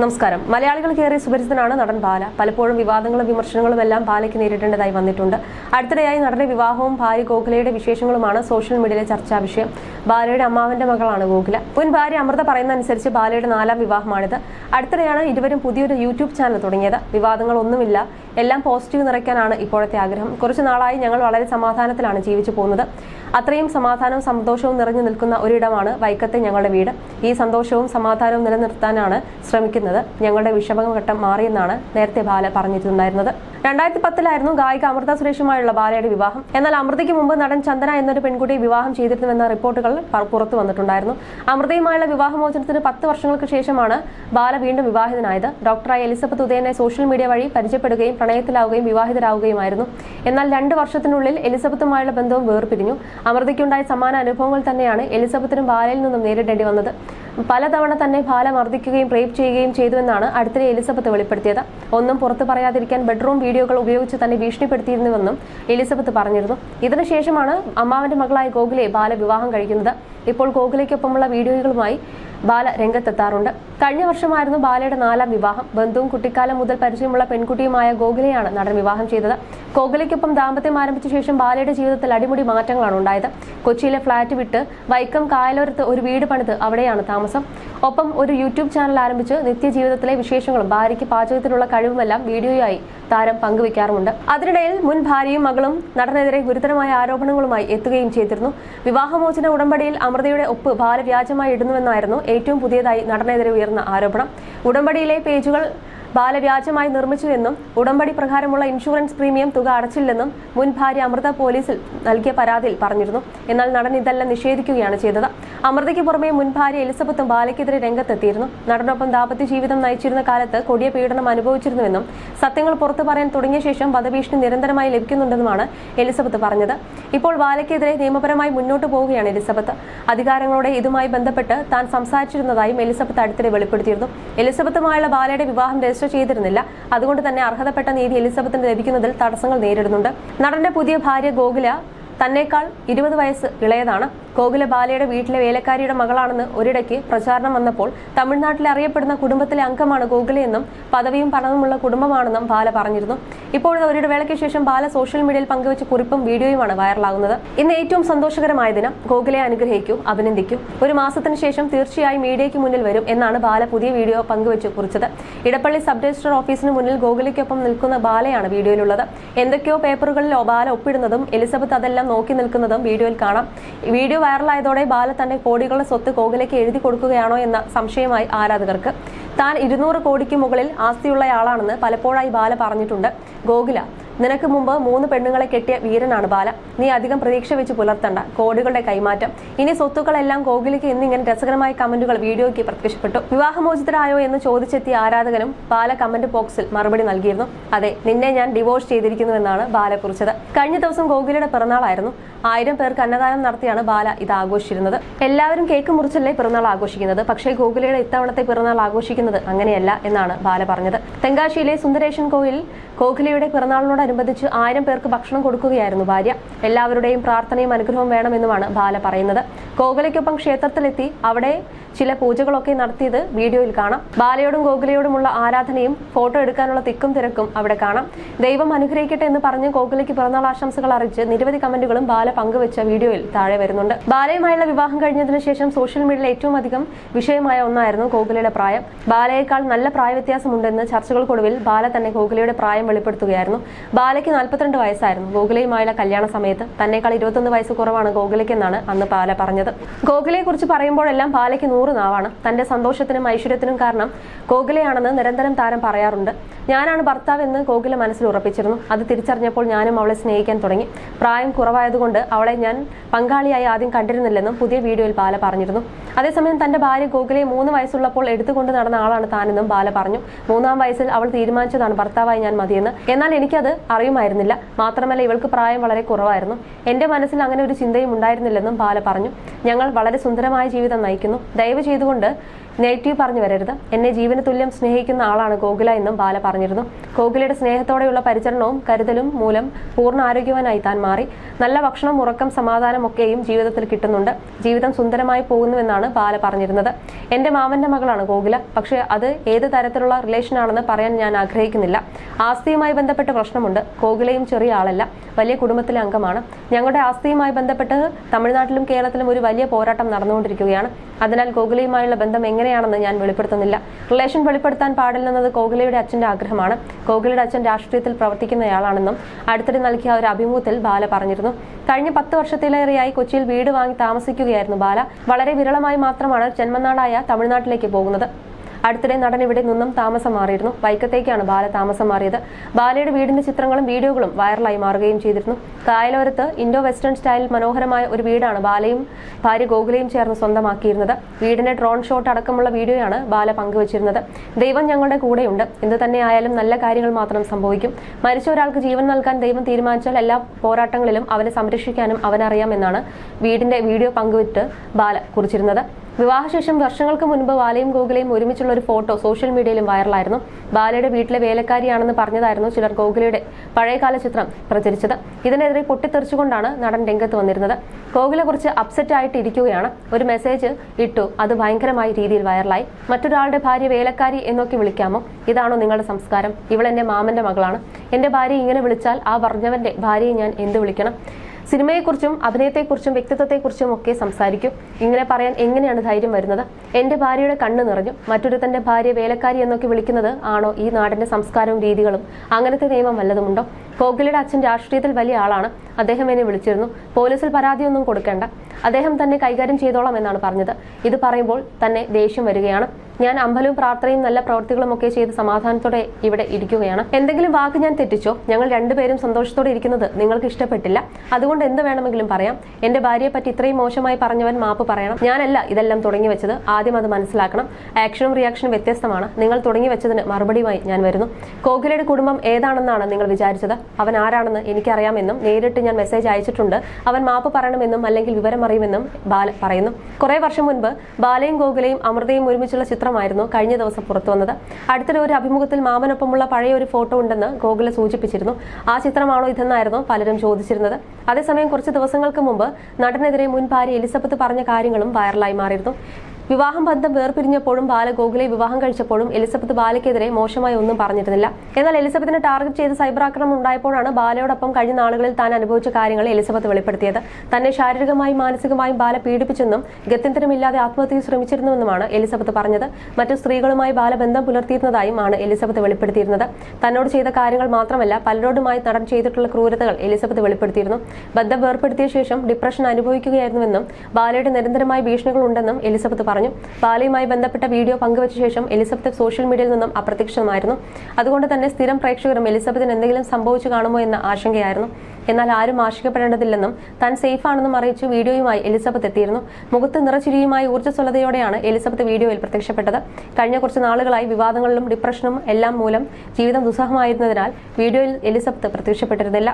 നമസ്കാരം. മലയാളികൾക്കേറെ സുപരിചിതനാണ് നടൻ ബാല. പലപ്പോഴും വിവാദങ്ങളും വിമർശനങ്ങളും എല്ലാം ബാലയ്ക്ക് നേരിടേണ്ടതായി വന്നിട്ടുണ്ട്. അടുത്തിടെയായി നടന്റെ വിവാഹവും ഭാര്യ ഗോഖലയുടെ വിശേഷങ്ങളുമാണ് സോഷ്യൽ മീഡിയയിലെ ചർച്ചാ വിഷയം. ബാലയുടെ അമ്മാവന്റെ മകളാണ് ഗോകുല. മുൻ ഭാര്യ അമൃത പറയുന്ന അനുസരിച്ച് ബാലയുടെ നാലാം വിവാഹമാണിത്. അടുത്തിടെയാണ് ഇരുവരും പുതിയൊരു യൂട്യൂബ് ചാനൽ തുടങ്ങിയത്. വിവാദങ്ങൾ ഒന്നുമില്ല എല്ലാം പോസിറ്റീവ് നിറയ്ക്കാനാണ് ഇപ്പോഴത്തെ ആഗ്രഹം. കുറച്ചു നാളായി ഞങ്ങൾ വളരെ സമാധാനത്തിലാണ് ജീവിച്ചു പോകുന്നത്. അത്രയും സമാധാനവും സന്തോഷവും നിറഞ്ഞു നിൽക്കുന്ന ഒരിടമാണ് വൈക്കത്തെ ഞങ്ങളുടെ വീട്. ഈ സന്തോഷവും സമാധാനവും നിലനിർത്താനാണ് ശ്രമിക്കുന്നത്. ഞങ്ങളുടെ വിഷമഘട്ടം മാറിയെന്നാണ് നേരത്തെ ബാല പറഞ്ഞിട്ടുണ്ടായിരുന്നത് രണ്ടായിരത്തി പത്തിലായിരുന്നു ഗായിക അമൃത സുരേഷുമായുള്ള ബാലയുടെ വിവാഹം. എന്നാൽ അമൃതയ്ക്ക് മുമ്പ് നടൻ ചന്ദന എന്നൊരു പെൺകുട്ടിയെ വിവാഹം ചെയ്തിരുന്നുവെന്ന റിപ്പോർട്ടുകൾ പുറത്തു വന്നിട്ടുണ്ടായിരുന്നു. അമൃതയുമായുള്ള വിവാഹമോചനത്തിന് പത്ത് വർഷങ്ങൾക്ക് ശേഷമാണ് ബാല വീണ്ടും വിവാഹിതനായത്. ഡോക്ടറായ എലിസബത്ത് ഉദയനെ സോഷ്യൽ മീഡിയ വഴി പരിചയപ്പെടുകയും പ്രണയത്തിലാവുകയും വിവാഹിതരാവുകയുമായിരുന്നു. എന്നാൽ രണ്ട് വർഷത്തിനുള്ളിൽ എലിസബത്തുമായുള്ള ബന്ധവും വേർപിരിഞ്ഞു. അമൃതയ്ക്കുണ്ടായ സമാന അനുഭവങ്ങൾ തന്നെയാണ് എലിസബത്തിനും ബാലയിൽ നിന്നും നേരിടേണ്ടി വന്നത്. പലതവണ തന്നെ ബാല മർദ്ദിക്കുകയും റേപ്പ് ചെയ്യുകയും ചെയ്തുവെന്നാണ് അടുത്തിടെ എലിസബത്ത് വെളിപ്പെടുത്തിയത്. ഒന്നും പുറത്തു പറയാതിരിക്കാൻ ബെഡ്റൂം വീഡിയോകൾ ഉപയോഗിച്ച് തന്നെ ഭീഷണിപ്പെടുത്തിയിരുന്നുവെന്നും എലിസബത്ത് പറഞ്ഞിരുന്നു. ഇതിനുശേഷമാണ് അമ്മാവന്റെ മകളായ ഗോകുലെ ബാല വിവാഹം കഴിക്കുന്നത്. ഇപ്പോൾ ഗോകുലയ്ക്കൊപ്പമുള്ള വീഡിയോകളുമായി ബാല രംഗത്തെത്താറുണ്ട്. കഴിഞ്ഞ വർഷമായിരുന്നു ബാലയുടെ നാലാം വിവാഹം. ബന്ധുവും കുട്ടിക്കാലം മുതൽ പരിചയമുള്ള പെൺകുട്ടിയുമായ ഗോകുലയാണ് നടൻ വിവാഹം ചെയ്തത്. ഗോകുലയ്ക്കൊപ്പം ദാമ്പത്യം ആരംഭിച്ച ശേഷം ബാലയുടെ ജീവിതത്തിൽ അടിമുടി മാറ്റങ്ങളാണ് ഉണ്ടായത്. കൊച്ചിയിലെ ഫ്ളാറ്റ് വിട്ട് വൈക്കം കായലോരത്ത് ഒരു വീട് പണിത് അവിടെയാണ് താമസം. ഒപ്പം ഒരു യൂട്യൂബ് ചാനൽ ആരംഭിച്ച് നിത്യജീവിതത്തിലെ വിശേഷങ്ങളും ഭാര്യയ്ക്ക് പാചകത്തിലുള്ള കഴിവുമെല്ലാം വീഡിയോയായി താരം പങ്കുവയ്ക്കാറുമുണ്ട്. അതിനിടയിൽ മുൻ ഭാര്യയും മകളും നടനെതിരെ ഗുരുതരമായ ആരോപണങ്ങളുമായി എത്തുകയും ചെയ്തിരുന്നു. വിവാഹമോചന ഉടമ്പടിയിൽ അമൃതയുടെ ഒപ്പ് ബാലവ്യാജമായി ഇടുന്നുവെന്നായിരുന്നു ഏറ്റവും പുതിയതായി നടനെതിരെ ഉയർന്ന ആരോപണം. ഉടമ്പടിയിലെ പേജുകൾ ബാല വ്യാജമായി നിർമ്മിച്ചുവെന്നും ഉടമ്പടി പ്രകാരമുള്ള ഇൻഷുറൻസ് പ്രീമിയം തുക അടച്ചില്ലെന്നും മുൻ ഭാര്യ അമൃത പോലീസിൽ നൽകിയ പരാതിയിൽ പറഞ്ഞിരുന്നു. എന്നാൽ നടൻ ഇതെല്ലാം നിഷേധിക്കുകയാണ് ചെയ്തത്. അമൃതയ്ക്ക് പുറമെ മുൻ ഭാര്യ എലിസബത്തും ബാലയ്ക്കെതിരെ രംഗത്തെത്തിയിരുന്നു. നടനൊപ്പം ദാമ്പത്യ ജീവിതം നയിച്ചിരുന്ന കാലത്ത് കൊടിയ പീഡനം അനുഭവിച്ചിരുന്നുവെന്നും സത്യങ്ങൾ പുറത്തു പറയാൻ തുടങ്ങിയ ശേഷം വധഭീഷണി നിരന്തരമായി ലഭിക്കുന്നുണ്ടെന്നുമാണ് എലിസബത്ത് പറഞ്ഞത്. ഇപ്പോൾ ബാലയ്ക്കെതിരെ നിയമപരമായി മുന്നോട്ട് പോവുകയാണ് എലിസബത്ത്. അധികാരങ്ങളോടെ ഇതുമായി ബന്ധപ്പെട്ട് താൻ സംസാരിച്ചിരുന്നതായും എലിസബത്ത് അടുത്തിടെ വെളിപ്പെടുത്തിയിരുന്നു. എലിസബത്തുമായുള്ള ബാലയുടെ വിവാഹം ചെയ്തിരുന്നില്ല. അതുകൊണ്ട് തന്നെ അർഹതപ്പെട്ട നീതി എലിസബത്തിന് ലഭിക്കുന്നതിൽ തടസ്സങ്ങൾ നേരിടുന്നുണ്ട്. നടന്റെ പുതിയ ഭാര്യ ഗോകുല തന്നേക്കാൾ ഇരുപത് വയസ്സ് ഇളയതാണ്. കോകുല ബാലയുടെ വീട്ടിലെ വേലക്കാരിയുടെ മകളാണെന്ന് ഒരിടയ്ക്ക് പ്രചാരണം വന്നപ്പോൾ തമിഴ്നാട്ടിൽ അറിയപ്പെടുന്ന കുടുംബത്തിലെ അംഗമാണ് ഗോകുലയെന്നും പദവിയും പണവുമുള്ള കുടുംബമാണെന്നും ബാല പറഞ്ഞിരുന്നു. ഇപ്പോഴത്തെ ഒരിടവേളയ്ക്ക് ശേഷം ബാല സോഷ്യൽ മീഡിയയിൽ പങ്കുവച്ച കുറിപ്പും വീഡിയോയുമാണ് വൈറലാകുന്നത്. ഇന്ന് ഏറ്റവും സന്തോഷകരമായ ദിനം ഗോകുലയെ അനുഗ്രഹിക്കൂ അഭിനന്ദിക്കും. ഒരു മാസത്തിന് ശേഷം തീർച്ചയായും മീഡിയയ്ക്ക് മുന്നിൽ വരും എന്നാണ് ബാല പുതിയ വീഡിയോ പങ്കുവച്ച് കുറിച്ചത്. ഇടപ്പള്ളി സബ് രജിസ്ട്രാർ ഓഫീസിന് മുന്നിൽ ഗോകുലയ്ക്കൊപ്പം നിൽക്കുന്ന ബാലയാണ് വീഡിയോയിലുള്ളത്. എന്തൊക്കെയോ പേപ്പറുകളിൽ ബാല ഒപ്പിടുന്നതും എലിസബത്ത് അതെല്ലാം നോക്കി നിൽക്കുന്നതും വീഡിയോയിൽ കാണാം. വീഡിയോ വൈറലായതോടെ ബാല തന്റെ കോടികളുടെ സ്വത്ത് കോകിലേക്ക് എഴുതി കൊടുക്കുകയാണോ എന്ന സംശയമായി ആരാധകർക്ക്. താൻ ഇരുന്നൂറ് കോടിക്ക് മുകളിൽ ആസ്തിയുള്ളയാളാണെന്ന് പലപ്പോഴായി ബാല പറഞ്ഞിട്ടുണ്ട്. ഗോകുല നിനക്ക് മുമ്പ് മൂന്ന് പെണ്ണുങ്ങളെ കെട്ടിയ വീരനാണ് ബാല. നീ അധികം പ്രതീക്ഷ വെച്ച് പുലർത്തണ്ട. കോടികളുടെ കൈമാറ്റം. ഇനി സ്വത്തുക്കളെല്ലാം ഗോകുലിക്ക് എന്നിങ്ങനെ രസകരമായ കമന്റുകൾ വീഡിയോയ്ക്ക് പ്രത്യക്ഷപ്പെട്ടു. വിവാഹമോചിതരായോ എന്ന് ചോദിച്ചെത്തിയ ആരാധകനും ബാല കമന്റ് ബോക്സിൽ മറുപടി നൽകിയിരുന്നു. അതെ നിന്നെ ഞാൻ ഡിവോഴ്സ് ചെയ്തിരിക്കുന്നുവെന്നാണ് ബാല കുറിച്ചത്. കഴിഞ്ഞ ദിവസം ഗോകുലിയുടെ പിറന്നാളായിരുന്നു. ആയിരം പേർക്ക് അന്നദാനം നടത്തിയാണ് ബാല ഇത് ആഘോഷിച്ചിരുന്നത്. എല്ലാവരും കേക്ക് മുറിച്ചല്ലേ പിറന്നാൾ ആഘോഷിക്കുന്നത്? പക്ഷേ ഗോകുലയുടെ ഇത്തവണത്തെ പിറന്നാൾ ആഘോഷിക്കുന്നത് അങ്ങനെയല്ല എന്നാണ് ബാല പറഞ്ഞത്. തെങ്കാശിയിലെ സുന്ദരേശൻ കോയിൽ ഗോകുലയുടെ പിറന്നാളിനോടനുബന്ധിച്ച് ആയിരം പേർക്ക് ഭക്ഷണം കൊടുക്കുകയായിരുന്നു ഭാര്യ. എല്ലാവരുടെയും പ്രാർത്ഥനയും അനുഗ്രഹവും വേണമെന്നുമാണ് ബാല പറയുന്നത്. കോകലയ്ക്കൊപ്പം ക്ഷേത്രത്തിലെത്തി അവിടെ ചില പൂജകളൊക്കെ നടത്തിയത് വീഡിയോയിൽ കാണാം. ബാലയോടും ഗോകുലയോടുമുള്ള ആരാധനയും ഫോട്ടോ എടുക്കാനുള്ള തിക്കും തിരക്കും അവിടെ കാണാം. ദൈവം അനുഗ്രഹിക്കട്ടെ എന്ന് പറഞ്ഞ് ഗോകുലയ്ക്ക് പിറന്നാൾ ആശംസകൾ അറിയിച്ച് നിരവധി കമന്റുകളും ബാല പങ്കുവച്ച വീഡിയോയിൽ താഴെ വരുന്നുണ്ട്. ബാലയുമായുള്ള വിവാഹം കഴിഞ്ഞതിന് ശേഷം സോഷ്യൽ മീഡിയയിൽ ഏറ്റവും അധികം വിഷയമായ ഒന്നായിരുന്നു ഗോകുലയുടെ പ്രായം. ബാലയേക്കാൾ നല്ല പ്രായ വ്യത്യാസമുണ്ടെന്ന് ചർച്ചകൾക്കൊടുവിൽ ബാല തന്നെ ഗോകുലയുടെ പ്രായം വെളിപ്പെടുത്തുകയായിരുന്നു. ബാലയ്ക്ക് നാൽപ്പത്തിരണ്ട് വയസ്സായിരുന്നു. ഗോകുലയുമായുള്ള കല്യാണ സമയത്ത് തന്നെക്കാൾ ഇരുപത്തൊന്ന് വയസ്സ് കുറവാണ് ഗോകുലയ്ക്കെന്നാണ് അന്ന് ബാല പറഞ്ഞത്. ഗോകുലയെ കുറിച്ച് പറയുമ്പോഴെല്ലാം ബാലയ്ക്ക് നൂറ് നാവാണ് തന്റെ സന്തോഷത്തിനും ഐശ്വര്യത്തിനും കാരണം കോഹ്ലിയാണെന്ന് നിരന്തരം താരം പറയാറുണ്ട്. ഞാനാണ് ഭർത്താവ് എന്ന് ഗോകുല മനസ്സിൽ ഉറപ്പിച്ചിരുന്നു. അത് തിരിച്ചറിഞ്ഞപ്പോൾ ഞാനും അവളെ സ്നേഹിക്കാൻ തുടങ്ങി. പ്രായം കുറവായതുകൊണ്ട് അവളെ ഞാൻ പങ്കാളിയായി ആദ്യം കണ്ടിരുന്നില്ലെന്നും പുതിയ വീഡിയോയിൽ ബാല പറഞ്ഞിരുന്നു. അതേസമയം തന്റെ ഭാര്യ ഗോകുലയെ മൂന്ന് വയസ്സുള്ളപ്പോൾ എടുത്തുകൊണ്ട് നടന്ന ആളാണ് താനെന്നും ബാല പറഞ്ഞു. മൂന്നാം വയസ്സിൽ അവൾ തീരുമാനിച്ചതാണ് ഭർത്താവായി ഞാൻ മതിയെന്ന്. എന്നാൽ എനിക്കത് അറിയുമായിരുന്നില്ല. മാത്രമല്ല ഇവൾക്ക് പ്രായം വളരെ കുറവായിരുന്നു. എന്റെ മനസ്സിൽ അങ്ങനെ ഒരു ചിന്തയും ഉണ്ടായിരുന്നില്ലെന്നും ബാല പറഞ്ഞു. ഞങ്ങൾ വളരെ സുന്ദരമായ ജീവിതം നയിക്കുന്നു. ദയവ് ചെയ്തുകൊണ്ട് നെഗറ്റീവ് പറഞ്ഞു വരരുത്. എന്നെ ജീവന തുല്യം സ്നേഹിക്കുന്ന ആളാണ് ഗോകുല എന്നും ബാല പറഞ്ഞിരുന്നു. ഗോകുലയുടെ സ്നേഹത്തോടെയുള്ള പരിചരണവും കരുതലും മൂലം പൂർണ ആരോഗ്യവാനായി താൻ മാറി. നല്ല ഭക്ഷണം ഉറക്കം സമാധാനം ഒക്കെയും ജീവിതത്തിൽ കിട്ടുന്നുണ്ട്. ജീവിതം സുന്ദരമായി പോകുന്നുവെന്നാണ് ബാല പറഞ്ഞിരുന്നത്. എന്റെ മാമന്റെ മകളാണ് കോകില. പക്ഷേ അത് ഏത് തരത്തിലുള്ള റിലേഷൻ ആണെന്ന് പറയാൻ ഞാൻ ആഗ്രഹിക്കുന്നില്ല. ആസ്തിയുമായി ബന്ധപ്പെട്ട് പ്രശ്നമുണ്ട്. കോകിലയും ചെറിയ ആളല്ല. വലിയ കുടുംബത്തിലെ അംഗമാണ്. ഞങ്ങളുടെ ആസ്തിയുമായി ബന്ധപ്പെട്ട് തമിഴ്നാട്ടിലും കേരളത്തിലും ഒരു വലിയ പോരാട്ടം നടന്നുകൊണ്ടിരിക്കുകയാണ്. അതിനാൽ ഗോകുലയുമായുള്ള ബന്ധം എങ്ങനെയാണെന്ന് ഞാൻ വെളിപ്പെടുത്തുന്നില്ല. റിലേഷൻ വെളിപ്പെടുത്താൻ പാടില്ലെന്നത് ഗോകുലയുടെ അച്ഛന്റെ ആഗ്രഹമാണ്. ഗോകുലയുടെ അച്ഛൻ രാഷ്ട്രീയത്തിൽ പ്രവർത്തിക്കുന്നയാളാണെന്നും അടുത്തിടെ നൽകിയ ഒരു അഭിമുഖത്തിൽ ബാല പറഞ്ഞിരുന്നു. കഴിഞ്ഞ പത്ത് വർഷത്തിലേറെയായി കൊച്ചിയിൽ വീട് വാങ്ങി താമസിക്കുകയായിരുന്നു ബാല. വളരെ വിരളമായി മാത്രമാണ് ജന്മനാടായ തമിഴ്നാട്ടിലേക്ക് പോകുന്നത്. അടുത്തിടെ നടൻ ഇവിടെ നിന്നും താമസം മാറിയിരുന്നു. വൈക്കത്തേക്കാണ് ബാല താമസം മാറിയത്. ബാലയുടെ വീടിന്റെ ചിത്രങ്ങളും വീഡിയോകളും വൈറലായി മാറുകയും ചെയ്തിരുന്നു. കായലോരത്ത് ഇൻഡോ വെസ്റ്റേൺ സ്റ്റൈലിൽ മനോഹരമായ ഒരു വീടാണ് ബാലയും ഭാര്യ ഗോകുലയും ചേർന്ന് സ്വന്തമാക്കിയിരുന്നത്. വീടിന്റെ ഡ്രോൺ ഷോട്ട് അടക്കമുള്ള വീഡിയോയാണ് ബാല പങ്കുവച്ചിരുന്നത്. ദൈവം ഞങ്ങളുടെ കൂടെയുണ്ട്. എന്ത് തന്നെയായാലും നല്ല കാര്യങ്ങൾ മാത്രം സംഭവിക്കും. മരിച്ച ഒരാൾക്ക് ജീവൻ നൽകാൻ ദൈവം തീരുമാനിച്ചാൽ എല്ലാ പോരാട്ടങ്ങളിലും അവനെ സംരക്ഷിക്കാനും അവനറിയാമെന്നാണ് വീടിന്റെ വീഡിയോ പങ്കുവിട്ട് ബാല കുറിച്ചിരുന്നത്. വിവാഹശേഷം വർഷങ്ങൾക്ക് മുൻപ് ബാലയും ഗോകുലയും ഒരുമിച്ചുള്ള ഒരു ഫോട്ടോ സോഷ്യൽ മീഡിയയിലും വൈറലായിരുന്നു. ബാലയുടെ വീട്ടിലെ വേലക്കാരിയാണെന്ന് പറഞ്ഞതായിരുന്നു ചിലർ ഗോകുലയുടെ പഴയകാല ചിത്രം പ്രചരിച്ചത്. ഇതിനെതിരെ പൊട്ടിത്തെറിച്ചുകൊണ്ടാണ് നടൻ രംഗത്ത് വന്നിരുന്നത്. ഗോകുലെ കുറിച്ച് അപ്സെറ്റ് ആയിട്ട് ഇരിക്കുകയാണ് ഒരു മെസ്സേജ് ഇട്ടു. അത് ഭയങ്കരമായ രീതിയിൽ വൈറലായി. മറ്റൊരാളുടെ ഭാര്യ വേലക്കാരി എന്നൊക്കെ വിളിക്കാമോ? ഇതാണോ നിങ്ങളുടെ സംസ്കാരം? ഇവളെന്റെ മാമന്റെ മകളാണ്. എന്റെ ഭാര്യ ഇങ്ങനെ വിളിച്ചാൽ ആ പറഞ്ഞവന്റെ ഭാര്യയെ ഞാൻ എന്ത് വിളിക്കണം? സിനിമയെക്കുറിച്ചും അഭിനയത്തെക്കുറിച്ചും വ്യക്തിത്വത്തെക്കുറിച്ചും ഒക്കെ സംസാരിക്കും. ഇങ്ങനെ പറയാൻ എങ്ങനെയാണ് ധൈര്യം വരുന്നത്? എന്റെ ഭാര്യയുടെ കണ്ണ് നിറഞ്ഞു. മറ്റൊരുത്തന്റെ ഭാര്യ വേലക്കാരി എന്നൊക്കെ വിളിക്കുന്നത് ആണോ ഈ നാടിന്റെ സംസ്കാരവും രീതികളും? അങ്ങനത്തെ നിയമം വല്ലതുമുണ്ടോ? ഗോകുലയുടെ അച്ഛൻ രാഷ്ട്രീയത്തിൽ വലിയ ആളാണ്. അദ്ദേഹം എന്നെ വിളിച്ചിരുന്നു. പോലീസിൽ പരാതിയൊന്നും കൊടുക്കേണ്ട. അദ്ദേഹം തന്നെ കൈകാര്യം ചെയ്തോളാം എന്നാണ് പറഞ്ഞത്. ഇത് പറയുമ്പോൾ തന്നെ ദേഷ്യം വരികയാണ്. ഞാൻ അമ്പലവും പ്രാർത്ഥനയും നല്ല പ്രവൃത്തികളും ഒക്കെ ചെയ്ത് സമാധാനത്തോടെ ഇവിടെ ഇരിക്കുകയാണ്. എന്തെങ്കിലും വാക്ക് ഞാൻ തെറ്റിച്ചോ? ഞങ്ങൾ രണ്ടുപേരും സന്തോഷത്തോടെ ഇരിക്കുന്നത് നിങ്ങൾക്ക് ഇഷ്ടപ്പെട്ടില്ല. അതുകൊണ്ട് എന്ത് വേണമെങ്കിലും പറയാം. എന്റെ ഭാര്യയെ പറ്റി ഇത്രയും മോശമായി പറഞ്ഞവൻ മാപ്പ് പറയണം. ഞാനല്ല ഇതെല്ലാം തുടങ്ങി വെച്ചത് ആദ്യം അത് മനസ്സിലാക്കണം. ആക്ഷനും റിയാക്ഷനും വ്യത്യസ്തമാണ്. നിങ്ങൾ തുടങ്ങി വെച്ചതിന് മറുപടിയുമായി ഞാൻ വരുന്നു. കോകിലയുടെ കുടുംബം ഏതാണെന്നാണ് നിങ്ങൾ വിചാരിച്ചത്? അവൻ ആരാണെന്ന് എനിക്കറിയാമെന്നും നേരിട്ട് ഞാൻ മെസ്സേജ് അയച്ചിട്ടുണ്ട്. അവൻ മാപ്പ് പറയണമെന്നും അല്ലെങ്കിൽ വിവരം അറിയുമെന്നും ബാല പറയുന്നു. കുറെ വർഷം മുൻപ് ബാലയും ഗോകുലയും അമൃതയും ഒരുമിച്ചുള്ള ചിത്രമായിരുന്നു കഴിഞ്ഞ ദിവസം പുറത്തു വന്നത്. അടുത്തിടെ ഒരു അഭിമുഖത്തിൽ മാമനൊപ്പമുള്ള പഴയ ഒരു ഫോട്ടോ ഉണ്ടെന്ന് ഗോകുല സൂചിപ്പിച്ചിരുന്നു. ആ ചിത്രമാണോ ഇതെന്നായിരുന്നു പലരും ചോദിച്ചിരുന്നത്. അതേസമയം കുറച്ച് ദിവസങ്ങൾക്ക് മുമ്പ് നടനെതിരെ മുൻ ഭാര്യ എലിസബത്ത് പറഞ്ഞ കാര്യങ്ങളും വൈറലായി മാറിയിരുന്നു. വിവാഹം ബന്ധം വേർപിരിഞ്ഞപ്പോഴും ബാല ഗോകുലെ വിവാഹം കഴിച്ചപ്പോഴും എലിസബത്ത് ബാലയ്ക്കെതിരെ മോശമായി ഒന്നും പറഞ്ഞിരുന്നില്ല. എന്നാൽ എലിസബത്തിനെ ടാർഗറ്റ് ചെയ്ത് സൈബർ ആക്രമണം ഉണ്ടായപ്പോഴാണ് ബാലയോടൊപ്പം കഴിഞ്ഞ നാളുകളിൽ താൻ അനുഭവിച്ച കാര്യങ്ങൾ എലിസബത്ത് വെളിപ്പെടുത്തിയത്. തന്നെ ശാരീരികമായും മാനസികമായും ബാല പീഡിപ്പിച്ചെന്നും ഗത്യന്തരമില്ലാതെ ആത്മഹത്യ ശ്രമിച്ചിരുന്നുവെന്നുമാണ് എലിസബത്ത് പറഞ്ഞത്. മറ്റു സ്ത്രീകളുമായി ബാല ബന്ധം പുലർത്തിയിരുന്നതായും ആണ് എലിസബത്ത് വെളിപ്പെടുത്തിയിരുന്നത്. തന്നോട് ചെയ്ത കാര്യങ്ങൾ മാത്രമല്ല പലരോടുമായി നടൻ ചെയ്തിട്ടുള്ള ക്രൂരതകൾ എലിസബത്ത് വെളിപ്പെടുത്തിയിരുന്നു. ബന്ധം വേർപ്പെടുത്തിയ ശേഷം ഡിപ്രഷൻ അനുഭവിക്കുകയായിരുന്നുവെന്നും ബാലയുടെ നിരന്തരമായ ഭീഷണികൾ ഉണ്ടെന്നും എലിസബത്ത് പറഞ്ഞു. ബാലയുമായി ബന്ധപ്പെട്ട വീഡിയോ പങ്കുവച്ച ശേഷം എലിസബത്ത് സോഷ്യൽ മീഡിയയിൽ നിന്നും അപ്രത്യക്ഷമായിരുന്നു. അതുകൊണ്ട് തന്നെ സ്ഥിരം പ്രേക്ഷകരും എലിസബത്തിന് എന്തെങ്കിലും സംഭവിച്ചു കാണുമോ എന്ന ആശങ്കയായിരുന്നു. എന്നാൽ ആരും ആശങ്കപ്പെടേണ്ടതില്ലെന്നും താൻ സേഫ് ആണെന്നും അറിയിച്ച് വീഡിയോയുമായി എലിസബത്ത് എത്തിയിരുന്നു. മുഖത്ത് നിറച്ചിരിയുമായി ഊർജസ്വലതയോടെയാണ് എലിസബത്ത് വീഡിയോയിൽ പ്രത്യക്ഷപ്പെട്ടത്. കഴിഞ്ഞ കുറച്ച് നാളുകളായി വിവാദങ്ങളിലും ഡിപ്രഷനും എല്ലാം മൂലം ജീവിതം ദുസ്സഹമായിരുന്നതിനാൽ വീഡിയോയിൽ എലിസബത്ത് പ്രത്യക്ഷപ്പെട്ടിരുന്നില്ല.